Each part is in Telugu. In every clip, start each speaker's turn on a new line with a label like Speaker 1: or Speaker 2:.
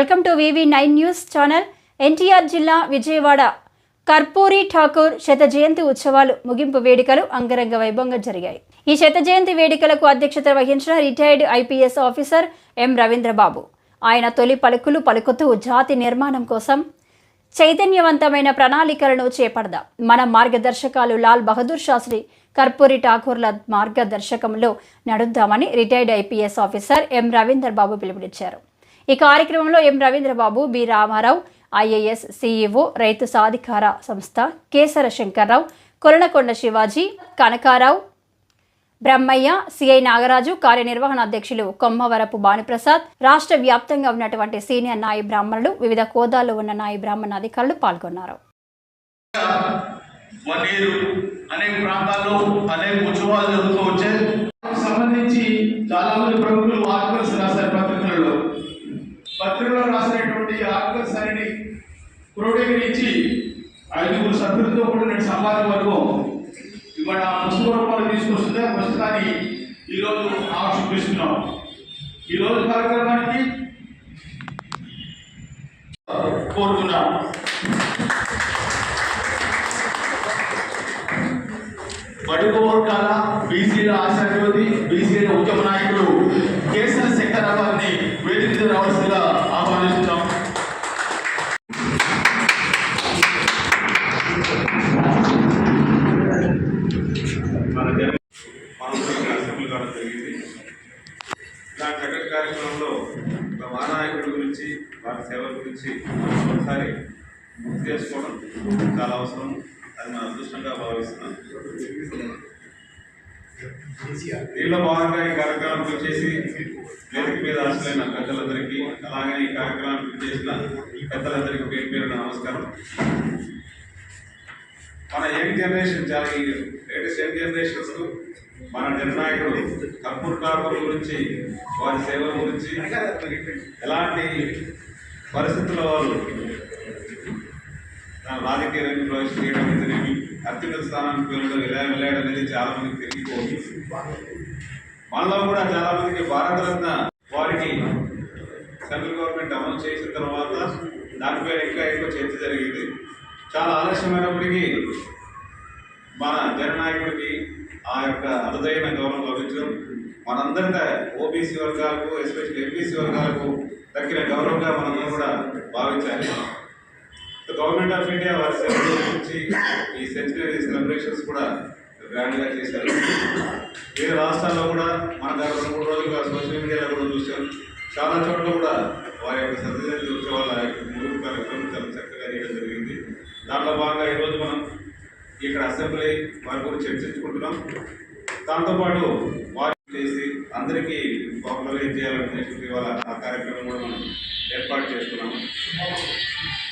Speaker 1: Welcome to VV nine news channel. NTR జిల్లా విజయవాడ కర్పూరి ఠాకూర్ శత జయంతి ఉత్సవాలు ముగింపు వేడుకలు అంగరంగ వైభవంగా జరిగాయి. ఈ శత జయంతి వేడుకలకు అధ్యక్షత వహించిన retired IPS officer M Ravindrababu. ఆయన తొలి పలుకులు పలుకుతూ జాతి నిర్మాణం కోసం చైతన్యవంతమైన ప్రణాళికలను చేపడదాం. మన మార్గదర్శకాలు లాల్ బహదూర్ శాస్త్రి కర్పూరి ఠాకూర్ల మార్గదర్శకంలో నడుద్దామని retired IPS officer M Ravinder Babu పిలుపునిచ్చారు. ఈ కార్యక్రమంలో M Ravindrababu B Ramarao IAS CEO రైతు సాధికార సంస్థ కేసర శంకర్రావు కొలనకొండ శివాజీ కనకారావు బ్రహ్మయ్య సిఐ నాగరాజు కార్యనిర్వహణ అధ్యక్షులు కొమ్మవరపు భానుప్రసాద్ రాష్ట్ర వ్యాప్తంగా ఉన్నటువంటి సీనియర్ నాయి బ్రాహ్మణులు వివిధ హోదాల్లో ఉన్న నాయి బ్రాహ్మణ అధికారులు పాల్గొన్నారు.
Speaker 2: మనేరు అనేక ప్రాంతాల్లో అనేక ఉత్సవాలు జరుగుతూ వచ్చాయి
Speaker 3: సంబంధించి చాలా మంది ప్రముఖులు ఆర్టికల్స్ రాశారు పత్రికలలో పత్రికలో రాసినటువంటి ఆర్టికల్స్ అన్ని క్రోడీకరించి ఐదుగురు సభ్యులతో కూడిన సంవాదం వర్గం ఇవాళ ఆ పుస్తక రూపంలో తీసుకొస్తుంటే ఆ పుస్తకాన్ని ఈరోజు ఆవిష్కరిస్తున్నాం ఈరోజు కార్యక్రమానికి కోరుతున్నాం బడుగు వర్గాల బీసీల
Speaker 2: ఆశ ఇలాంటి జగత్ కార్యక్రమంలో ఒక మహానాయకుడి గురించి వారి సేవల గురించి ఒకసారి గుర్తు చేసుకోవడం చాలా అవసరం. అది మన అదృష్టంగా భావిస్తున్నాం దీనిలో భాగంగా ఈ కార్యక్రమానికి వచ్చేసి వేదిక మీద ఆశలైన పెద్దలందరికీ అలాగే ఈ కార్యక్రమానికి చేసిన పెద్దలందరికీ పేరు పేరు నమస్కారం. మన యంగ్ జనరేషన్ చాలా ఈ లేటెస్ట్ యంగ్ జనరేషన్స్ మన నిర్ణాయకుడు కర్పూర్ ఠాకూర్ గురించి వారి సేవల గురించి ఎలాంటి పరిస్థితుల్లో వారు తన రాజకీయ రంగంలో ప్రవేశించడం అయితేనేమి అత్యున్నత స్థానానికి వెళ్ళడం ఎలా వెళ్ళాడు అనేది చాలా మందికి తెలియకపోవచ్చు. మనలో కూడా చాలా మందికి భారతరత్న వారికి సెంట్రల్ గవర్నమెంట్ అమలు చేసిన తర్వాత దానిపై ఇంకా ఎక్కువ చర్చ జరిగింది. చాలా ఆలస్యమైనప్పటికీ మన జననాయకుడికి ఆ యొక్క అరుదైన గౌరవం లభించడం మనందరికీ ఓబీసీ వర్గాలకు ఎస్పెషల్ ఎంబీసీ వర్గాలకు దక్కిన గౌరవంగా మనందరం కూడా భావించాలి. గవర్నమెంట్ ఆఫ్ ఇండియా వారి సెలబ్రేషన్ గురించి ఈ సెంచరీ సెలబ్రేషన్స్ కూడా గ్రాండ్గా చేశారు. వేరే రాష్ట్రాల్లో కూడా మన రెండు మూడు రోజులుగా సోషల్ మీడియాలో కూడా చూసాం చాలా చోట్ల కూడా వారి యొక్క సత్యజయంతి ఉత్సవాల యొక్క ముగింపు కార్యక్రమం చాలా చక్కగా చేయడం జరిగింది. దాంట్లో భాగంగా ఈరోజు మనం ఇక్కడ అసెంబ్లీ వారి గురించి చర్చించుకుంటున్నాం. దాంతోపాటు వారి చేసి అందరికీ పాపులరైజ్ చేయాలనే ఉద్దేశంతో ఇవాళ ఆ కార్యక్రమం కూడా మనం ఏర్పాటు చేస్తున్నాము.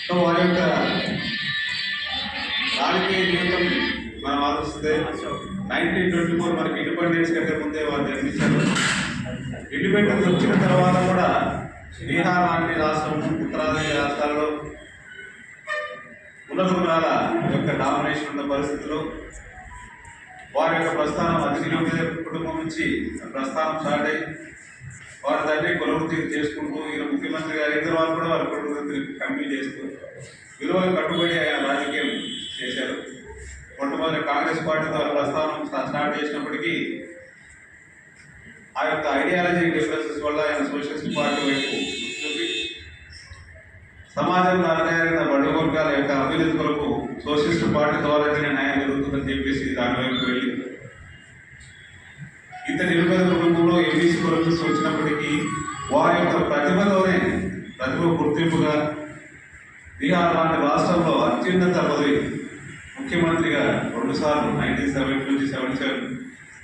Speaker 2: సో వారి యొక్క రాజకీయ జీవితం మనం ఆలోచిస్తే నైన్టీన్ ట్వంటీ ఫోర్ మనకి ఇండిపెండెన్స్ కంటే ముందే వారు జన్మించారు. ఇండిపెండెన్స్ వచ్చిన తర్వాత కూడా బీహార్ లాంటి రాష్ట్రం ఉత్తరాది రాష్ట్రాల్లో కులగుణాల యొక్క డామినేషన్ ఉన్న పరిస్థితుల్లో వారి యొక్క ప్రస్థానం అతిథిలో కుటుంబం నుంచి ప్రస్థానం స్టార్ట్ అయ్యి వారి తండ్రి కులవృత్తి చేసుకుంటూ ఈయన ముఖ్యమంత్రిగా ఇద్దరు వారు కూడా వారి కులవృత్తిని కంప్లీట్ చేస్తూ విలువలు కట్టుబడి ఆయన రాజకీయం చేశారు. మొట్టమొదటి కాంగ్రెస్ పార్టీతో ద్వారా ప్రస్థానం స్టార్ట్ చేసినప్పటికీ ఆ యొక్క ఐడియాలజీ డిఫరెన్సెస్ వల్ల ఆయన సోషలిస్ట్ పార్టీ వైపు చూపి సమాజంలో అనగారిన బడుగు యొక్క అభివృద్ధి కొరకు సోషలిస్ట్ పార్టీ ద్వారానే న్యాయం జరుగుతుందని చెప్పేసి దాని వైపు వెళ్ళి ఇంత నిరుపేద కుటుంబంలో ఏబీసీ కొరకు వచ్చినప్పటికీ వారి యొక్క ప్రతిభతోనే ప్రతిభ గుర్తింపుగా బీహార్ లాంటి రాష్ట్రంలో అత్యున్నత పదవి ముఖ్యమంత్రిగా రెండుసార్లు నైన్టీన్ సెవెంటీ నుంచి సెవెంటీ సెవెన్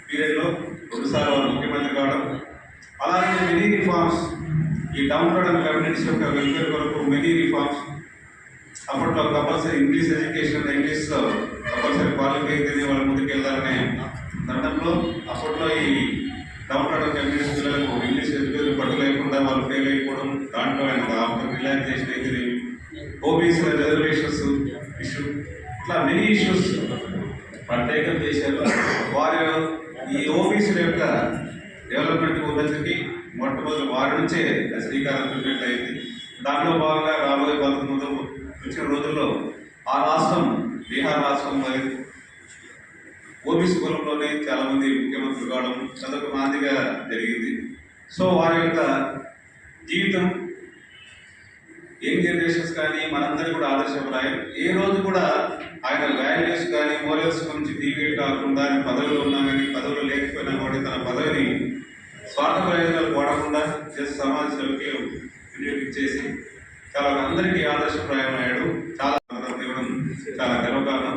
Speaker 2: పీరియడ్లో రెండుసార్లు వారు ముఖ్యమంత్రి కావడం అలాగే మెనీ రిఫార్మ్స్ ఈ డౌన్ టౌన్ కమ్యూనిటీస్ యొక్క వెల్ఫేర్ కొరకు మెనీ రిఫార్మ్స్ అప్పట్లో కంపల్సరీ ఇంగ్లీష్ ఎడ్యుకేషన్ ఇంగ్లీష్లో కంపల్సరీ క్వాలిఫై అయితేనే వాళ్ళ ముందుకు వెళ్ళాలనే తరుణంలో అప్పట్లో ఈ డౌన్ టౌన్ కమ్యూనిటీస్ పిల్లలకు ఇంగ్లీష్ ఎడ్యుకేషన్ పట్టు లేకుండా వాళ్ళు ఫెయిల్ అయిపోవడం దాంట్లో ఆయన రిలాక్సేషన్ అయితే ఓబీసీల రిజర్వేషన్స్ ఇష్యూ ఇట్లా మెనీ ఇష్యూస్ ప్రత్యేకం చేశారు. వారి ఈ ఓబీసీల యొక్క డెవలప్మెంట్ ఉన్నతికి మొట్టమొదటి వారి నుంచే శ్రీకారం చుట్టినట్లయింది. దాంట్లో భాగంగా రాబోయే పదకొండు వచ్చిన రోజుల్లో ఆ రాష్ట్రం బీహార్ రాష్ట్రం మరి ఓబీసీ కులంలోనే చాలామంది ముఖ్యమంత్రులు కావడం చదువుకు మాదిరిగా జరిగింది. సో వారి యొక్క జీవితం యంగ్ జనరేషన్స్ కానీ మనందరూ కూడా ఆదర్శప్రాయం. ఏ రోజు కూడా ఆయన వాల్యూస్ కానీ మోరల్స్ గురించి డిబేట్ కాకుండా ఆయన పదవిలో ఉన్నా కానీ పదవిలో లేకపోయినా కూడా తన పదవిని స్వార్థ ప్రయోజనాలు వాడకుండా జస్ట్ సమాజ సేవకి వినియోగించేసి చాలా అందరికీ ఆదర్శప్రాయమయ్యాడు చాలా ఇవ్వడం చాలా గర్వకారణం.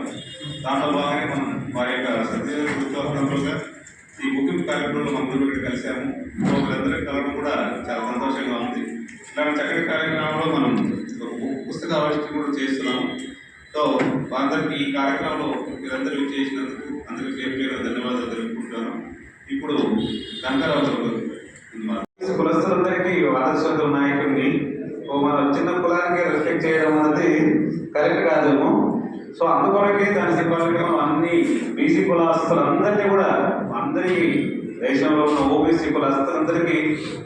Speaker 2: దాంట్లో భాగంగా మనం వారి యొక్క సత్యవేద ఉత్సవంగా ఈ ముగింపు కార్యక్రమంలో మనందరూ ఇక్కడ కలిశాము. సో కలవడం కూడా చాలా సంతోషంగా ఉంది. ఇలాంటి చక్కటి కార్యక్రమంలో మనం పుస్తక ఆవిష్కరణ కూడా చేస్తున్నాము. సో అందరికీ ఈ కార్యక్రమంలో మీరందరూ చేసినందుకు అందరికీ పేరు పేరు ధన్యవాదాలు తెలుపుకుంటాను ఇప్పుడు గంగారావు గారు కులస్తులందరికీ ఆదర్శవంత నాయకుడిని మన చిన్న కులానికి రెస్పెక్ట్ చేయడం అనేది కరెక్ట్ కాదేమో. సో అందుకొరకే దాని సింబాలిక్గా అన్ని బీసీ కులాస్తులందరినీ కూడా అందరికీ దేశంలో ఉన్న ఓబీసీ కులస్తులందరికీ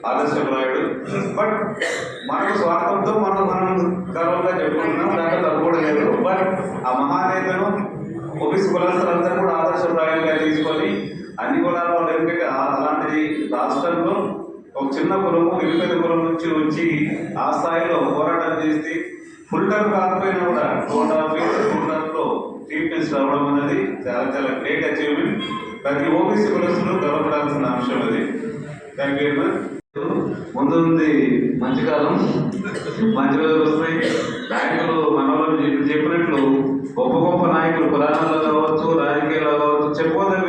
Speaker 2: ఆదర్శప్రాయుడు బట్ మనకు స్వార్థంతో మనం మనం గర్వంగా చెప్పుకుంటున్నాం దాంట్లో తప్పు లేదు. బట్ ఆ మహానేతను ఓబీసీ కులాస్తులందరూ కూడా ఆదర్శప్రాయంగా తీసుకొని అన్ని కులాల వాళ్ళు ఎందుకంటే ఆ- అలాంటిది ఒక చిన్న కులము నిరుపేద కులం నుంచి వచ్చి ఆ స్థాయిలో పోరాటం చేసి ఫుల్ టర్మ్ కాకపోయినా కూడా two and half years full term treatments రావడం అనేది చాలా చాలా గ్రేట్ అచీవ్మెంట్ ప్రతి ఓబీసీ కులస్తులు గర్వపడాల్సిన అంశం అది. థ్యాంక్ యూ వెరీ మచ్ ముందు ఉంది మంచి కాలం. మంచి రోజులు వస్తాయి. నాయకులు మనలో చెప్పినట్లు గొప్ప గొప్ప నాయకులు పురాణాల్లో కావచ్చు రాజకీయాల్లో కావచ్చు చెప్పుకోదగ్గ